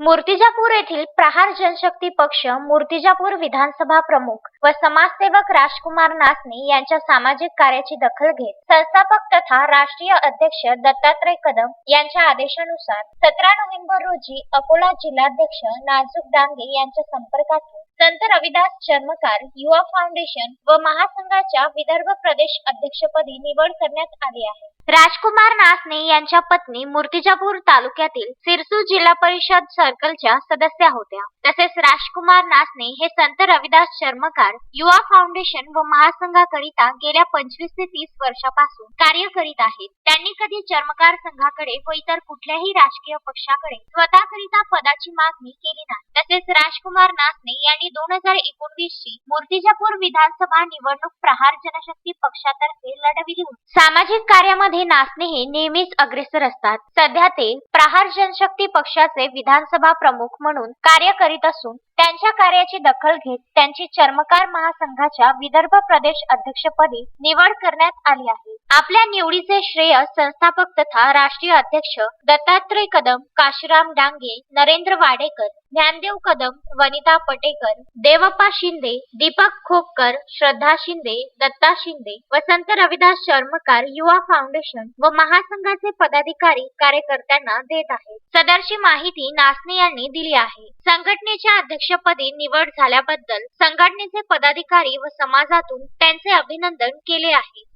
मूर्तिजापूर येथील प्रहार जनशक्ती पक्ष मूर्तिजापूर विधानसभा प्रमुख व समाजसेवक राजकुमार नासने यांच्या सामाजिक कार्याची दखल घेत संस्थापक तथा राष्ट्रीय अध्यक्ष दत्तात्रय कदम यांच्या आदेशानुसार सतरा नोव्हेंबर रोजी अकोला जिल्हाध्यक्ष नाजूक डांगे यांच्या संपर्कातून संत रविदास चर्मकार युवा फाउंडेशन व महासंघाच्या विदर्भ प्रदेश अध्यक्षपदी निवड करण्यात आली आहे. राजकुमार नासने यांच्या पत्नी मूर्तिजापूर तालुक्यातील सिरसू जिल्हा परिषद सर्कलच्या सदस्या होत्या. तसेच राजकुमार नासने हे संत रविदास चर्मकार युवा फाउंडेशन व महासंघाकरिता गेल्या पंचवीस ते तीस वर्षापासून कार्य करीत आहेत. त्यांनी कधी चर्मकार संघाकडे व इतर कुठल्याही राजकीय पक्षाकडे स्वतःकरिता पदाची मागणी केली नाही. तसेच राजकुमार नासने यांनी दोन हजार एकोणवीस ची मूर्तिजापूर विधानसभा निवडणूक प्रहार जनशक्ती पक्षातर्फे लढविली होती. सामाजिक कार्यामध्ये नासने हे नेहमीच अग्रेसर असतात. सध्या ते प्रहार जनशक्ती पक्षाचे विधानसभा प्रमुख म्हणून कार्य करीत असून त्यांच्या कार्याची दखल घेत त्यांची चर्मकार महासंघाच्या विदर्भ प्रदेश अध्यक्षपदी निवड करण्यात आली आहे. आपल्या निवडीचे श्रेय संस्थापक तथा राष्ट्रीय अध्यक्ष दत्तात्रय कदम काशीराम डांगे नरेंद्र वाडेकर ज्ञानदेव कदम वनिता पटेकर देवप्पा शिंदे दीपक खोपकर श्रद्धा शिंदे दत्ता शिंदे वसंत रविदास शर्मकार युवा फाउंडेशन व महासंघाचे पदाधिकारी कार्यकर्त्यांना देत आहेत. सदरची माहिती नासने यांनी दिली आहे. संघटनेच्या अध्यक्षपदी निवड झाल्याबद्दल संघटनेचे पदाधिकारी व समाजातून त्यांचे अभिनंदन केले आहे.